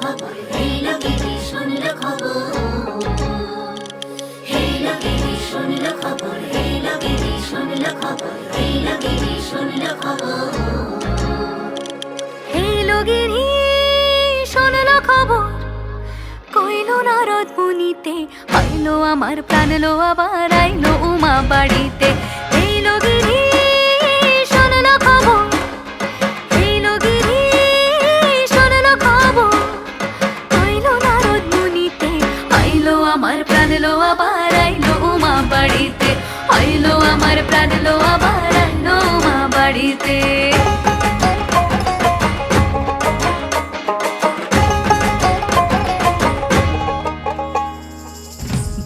খবর হেইল হেইল হেইল হেইল হেলো গিরি শোনলো খবর নারদ মুনিতে আইলো আমার, প্রাণ লো আবার আইলো উমা বাড়িতে। আবার আইলো উমা বাড়িতে আইলো আমার প্রাণ লো আবার আইলো উমা বাড়িতে।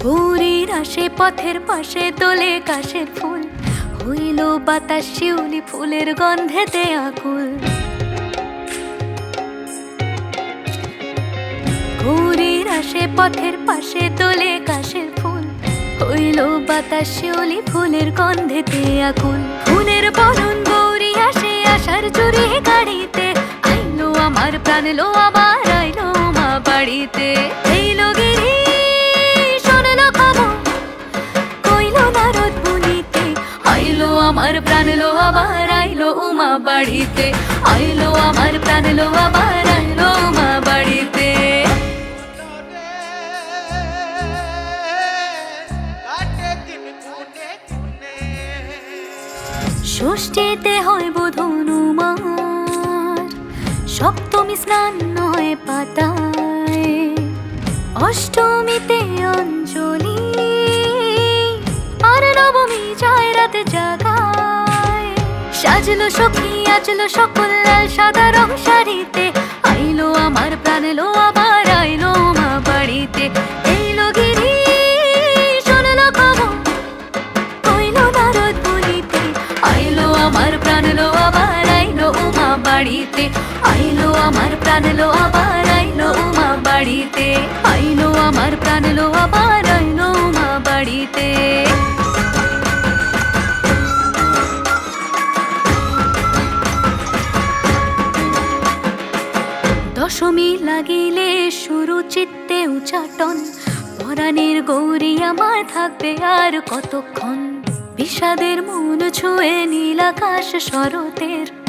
ভোরের আসে, পথের পাশে তোলে কাশের ফুল, হইল বাতাস শিউলি ফুলের গন্ধেতে আকুল। ভোরের আসে, পথের পাশে তোলে কাশের হইল বাতাস শিউলি ফুলের গন্ধেতে আকুল ফুলের বরণ গৌরী আসে আসার চুরি গাড়িতে। আইলো আমার প্রাণ লো আবার আইলো মা বাড়িতে। আমার প্রাণ লো আবার আইলো উমা বাড়িতে। আইলো আমার প্রাণ লো আবার আইলো ষষ্ঠীতে হয় বোধনুমার সপ্তমী স্নান নয় পাতায়। অষ্টমীতে অঞ্জলি। আর নবমী যায় রাতে জাগায়। সাজলো সখী, আজলো সকল লাল সাদা রং শাড়িতে বাড়িতে। আইলো আমার প্রাণ লো আবার আইলো উমা বাড়িতে। আইলো আমার প্রাণ লো আবার আইলো উমা বাড়িতে। দশমী লাগিলে শুরু চিত্তে উচাটন। পরাণের গৌরী আমার থাকবে আর কতক্ষণ? বিষাদের মন ছুঁয়ে নীল আকাশ শরতের